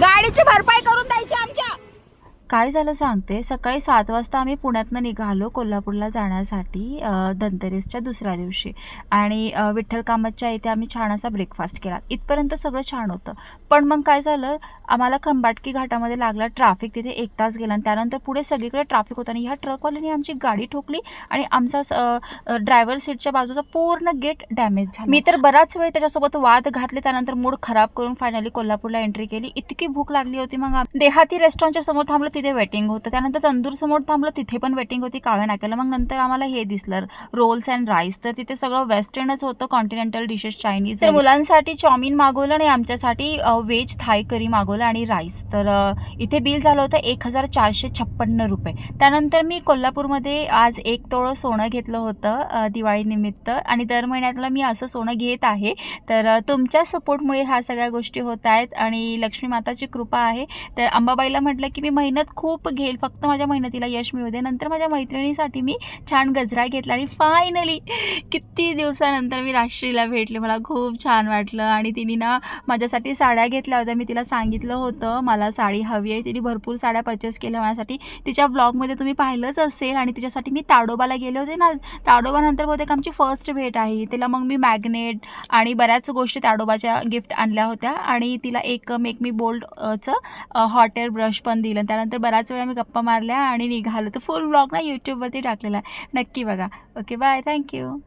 गाडीची भरपाई करून द्यायची आमची काय झालं सांगते? सकाळी सात वाजता आम्ही पुण्यातनं निघालो कोल्हापूरला जाण्यासाठी धनतेरसच्या दुसऱ्या दिवशी. आणि विठ्ठल कामतच्या इथे आम्ही छान असा ब्रेकफास्ट केला. इथपर्यंत सगळं छान होतं. पण मग काय झालं? आम्हाला खंबाटकी घाटामध्ये लागला ट्रॅफिक तिथे एक तास गेला आणि त्यानंतर पुढे सगळीकडे ट्रॅफिक होतं आणि ह्या ट्रकवाल्याने आमची गाडी ठोकली आणि आमचा ड्रायव्हर सीटच्या बाजूचा पूर्ण गेट डॅमेज झाला. मी तर बराच वेळ त्याच्यासोबत वाद घातले त्यानंतर मूड खराब करून फायनली कोल्हापूरला एंट्री केली. इतकी भूक लागली होती मग देहाती रेस्टॉरंटच्या समोर थांबलो. तिथे वेटिंग होतं. त्यानंतर तंदूर समोर थांबलो तिथे पण वेटिंग होती काळ्या नाक्याला. मग नंतर आम्हाला हे दिसलं रोल्स अँड राईस तर तिथे सगळं वेस्टर्नच होतं कॉन्टिनेंटल डिशेस चायनीज तर मुलांसाठी चाऊमिन मागवलं आणि आमच्यासाठी व्हेज थाय करी मागवलं आणि राईस तर इथे बिल झालं होतं एक हजार चारशे छप्पन्न रुपये. त्यानंतर मी कोल्हापूरमध्ये आज एक तोळं सोनं घेतलं होतं दिवाळीनिमित्त. आणि दर महिन्यातला मी असं सोनं घेत आहे. तर तुमच्या सपोर्टमुळे ह्या सगळ्या गोष्टी होत आहेत आणि लक्ष्मी माताची कृपा आहे. तर अंबाबाईला म्हटलं की मी मेहनत खूप घेईल फक्त माझ्या मेहनतीला यश मिळू दे. नंतर माझ्या मैत्रिणीसाठी मी छान गजरा घेतला आणि फायनली किती दिवसानंतर मी राष्ट्रीला भेटले. मला खूप छान वाटलं आणि तिने ना माझ्यासाठी साड्या घेतल्या होत्या. मी तिला सांगितलं होतं मला साडी हवी आहे. तिने भरपूर साड्या परचेस केल्या माझ्यासाठी. तिच्या ब्लॉगमध्ये तुम्ही पाहिलंच असेल आणि तिच्यासाठी मी ताडोबाला गेले होते ना. ताडोबानंतर बहुतेक आमची फर्स्ट भेट आहे. तिला मग मी मॅग्नेट आणि बऱ्याच गोष्टी ताडोबाच्या गिफ्ट आणल्या होत्या आणि तिला एक मेक मी बोल्डचं हॉट एअर ब्रश पण दिलं. त्यानंतर बऱ्याच वेळा मी गप्पा मारल्या आणि निघालो. तर फुल ब्लॉग ना यूट्यूबवरती टाकलेला. आहे नक्की बघा. Okay bye thank you